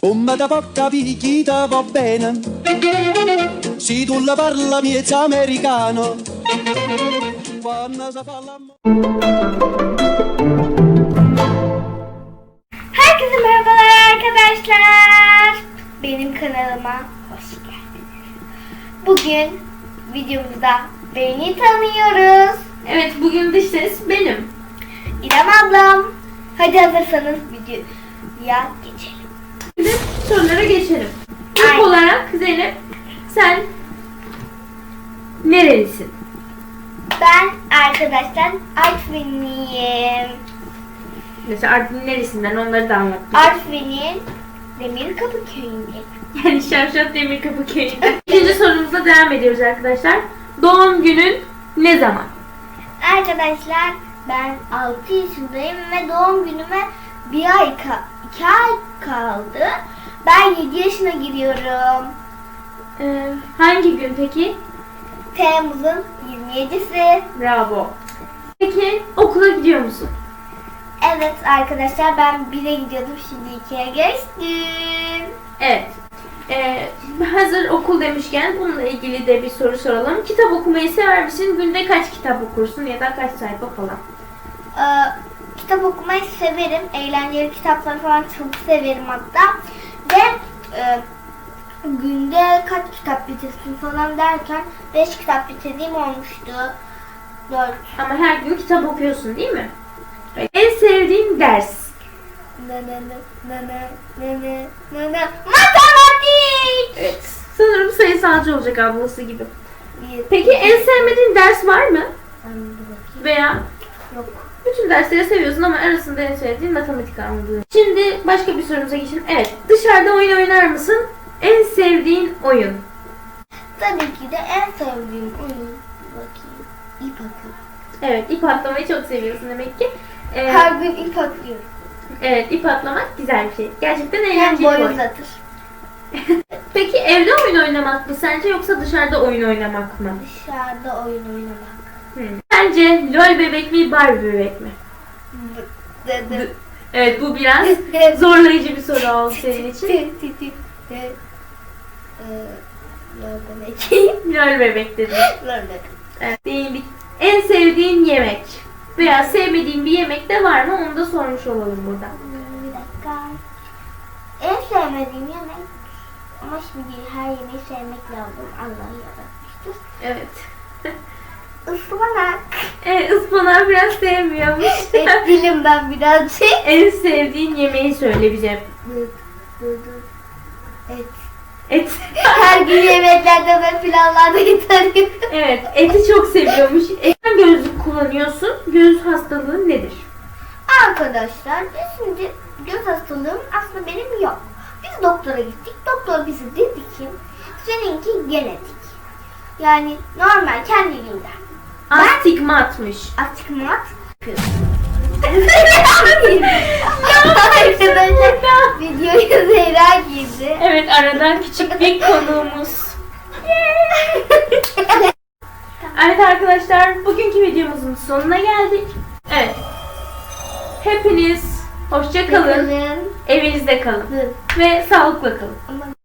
Come da porta picchita va bene Se tu la parla miezza americano Quando si Herkese merhabalar arkadaşlar. Benim kanalıma hoş geldiniz. Bugün videomuzda beni tanıyoruz. Evet bugün dış ses benim. İrem ablam. Hadi hazırsanız videoya geçelim. Şimdi sorulara geçelim. İlk Aynen. olarak Zeynep sen nerelisin? Ben arkadaşlar Artvinliyim. Mesela Artvin neresinden onları da anlat. bize. Artvin'in Demirkapı köyündeyim. Yani Şavşat Demirkapı köyünde. İkinci sorumuza devam ediyoruz arkadaşlar. Doğum günün ne zaman? Arkadaşlar ben 6 yaşındayım ve doğum günüme bir ay iki ay kaldı. Ben 7 yaşına giriyorum. Ee, hangi gün peki? Temmuz'un 27'si. Bravo. Peki okula gidiyor musun? Evet arkadaşlar ben 1'e gidiyordum şimdi 2'ye geçtim. Evet. Ee, hazır okul demişken bununla ilgili de bir soru soralım. Kitap okumayı sever misin? Günde kaç kitap okursun ya da kaç sayfa falan? kitap okumayı severim. Eğlenceli kitapları falan çok severim hatta. Ve e, günde kaç kitap bitirsin falan derken 5 kitap bitirdiğim olmuştu. 4. Ama her gün kitap okuyorsun değil mi? En sevdiğin ders? Na na na na na na na Matematik! Evet. Sanırım sayısalcı olacak ablası gibi. Peki en sevmediğin ders var mı? Veya? Yok bütün dersleri seviyorsun ama arasında en sevdiğin matematik anladığın. Şimdi başka bir sorumuza geçelim. Evet. Dışarıda oyun oynar mısın? En sevdiğin oyun? Tabii ki de en sevdiğim oyun. Bakayım. İp atıyorum. Evet. ip atlamayı çok seviyorsun demek ki. Ee, Her gün ip atıyorum. evet. ip atlamak güzel bir şey. Gerçekten Hem eğlenceli bir boy oyun. uzatır. Peki evde oyun oynamak mı sence yoksa dışarıda oyun oynamak mı? Dışarıda oyun oynamak. Hmm. Sence LOL bebek mi Barbie bebek mi? Dedi. Evet bu biraz zorlayıcı bir soru oldu senin için. Ee, LOL bebek dedim. Lörlek. Evet. Değil bir- En sevdiğin yemek veya sevmediğin bir yemek de var mı onu da sormuş olalım burada. Bir dakika. En sevmediğim yemek ama şimdi her yemeği sevmek lazım. Allah yaratmıştır. Evet. Ispanak. Evet ıspanağı biraz sevmiyormuş. Et dilim ben birazcık. en sevdiğin yemeği söyle bize. Et. Et. Her gün yemeklerde ve pilavlarda arıyorum. Evet eti çok seviyormuş. Neden gözlük kullanıyorsun? Göz hastalığı nedir? Arkadaşlar şimdi göz hastalığım aslında benim yok. Biz doktora gittik. Doktor bize dedi ki seninki genetik. Yani normal kendiliğinden. Astigmatmış. Astigmat Arkadaşlar videoyu Zehra girdi. Evet aradan küçük bir konuğumuz. Evet arkadaşlar bugünkü videomuzun sonuna geldik. Evet. Hepiniz hoşça kalın. Evinizde kalın. Ve sağlıkla kalın.